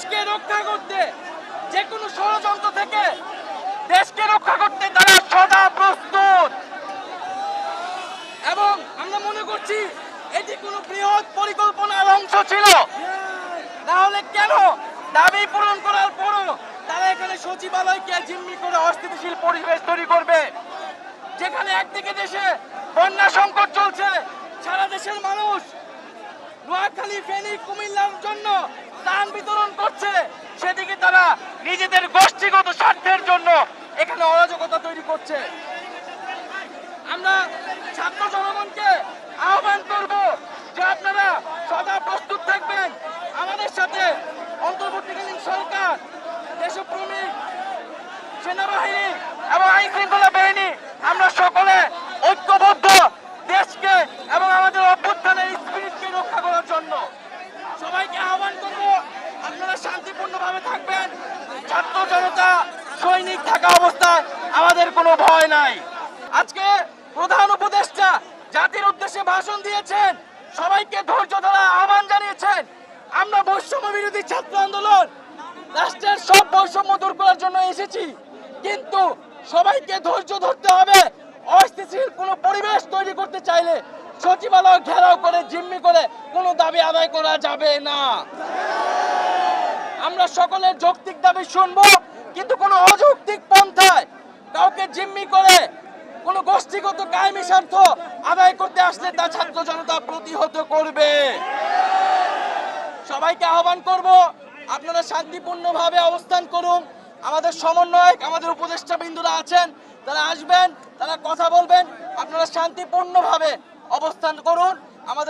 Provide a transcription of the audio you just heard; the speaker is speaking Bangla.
দেশকে রক্ষা করতে, যে কোনো ষড়যন্ত্র থেকে দেশকে রক্ষা করতে তারা সদা প্রস্তুত। এবং আমরা মনে করছি, এটি কোনো বৃহৎ পরিকল্পনার অংশ ছিল। তাহলে কেন দাবি পূরণ করার পরও তারা এখানে সচিবালয়কে জিম্মি করে অস্থিতিশীল পরিবেশ তৈরি করবে? যেখানে একদিকে দেশে বন্যা সংকট চলছে, সারা দেশের মানুষ, নোয়াখালী, ফেনী কুমিল্লার নিজেদের গোষ্ঠীগত স্বার্থের জন্য এখানে অরাজকতা তৈরি করছে। আমরা ছাত্র জনগণকে আহ্বান করব যে আপনারা সদা প্রস্তুত থাকবেন। আমাদের সাথে অন্তর্বর্তীকালীন সরকার, দেশপ্রেমিক, সেনাবাহিনী এবং আইন শৃঙ্খলা বাহিনী, আমরা সকলে ঐক্যবদ্ধ দেশকে এবং আমাদের অভ্যুত্থানের স্পিরিটকে রক্ষা করার জন্য সবাইকে আহ্বান করব আপনারা শান্তিপূর্ণভাবে থাকবেন ছাত্র জনতা সৈনিক থাকা অবস্থায় আমাদের কোনো ভয় নাই। আজকে প্রধান উপদেষ্টা জাতির উদ্দেশ্যে ভাষণ দিয়েছেন, সবাইকে ধৈর্য ধরা আহ্বান জানিয়েছেন। আমরা বৈষম্য বিরোধী ছাত্র আন্দোলন রাষ্ট্রের সব বৈষম্য দূর করার জন্য এসেছি। কিন্তু সবাইকে ধৈর্য ধরতে হবে, অস্থিতিশীল কোনো পরিবেশ তৈরি করতে চাইলে সচিবালয় ঘেরাও করে, জিম্মি করে কোনো দাবি আদায় করা যাবে না। আমরা সকলের যৌক্তিক দাবি শুনব কিন্তু কোনো অযৌক্তিক পন্থায় কাউকে জিম্মি করে কোনো গোষ্ঠীগত কায়েমি স্বার্থ আদায় করতে আসলে তা ছাত্র জনতা প্রতিহত করবে। সবাইকে আহ্বান করব, আপনারা শান্তিপূর্ণভাবে অবস্থান করুন। আমাদের সমন্বয়ক, আমাদের উপদেষ্টা বিন্দুরা আছেন, তারা আসবেন, তারা কথা বলবেন। আপনারা শান্তিপূর্ণভাবে অবস্থান করুন। আমাদের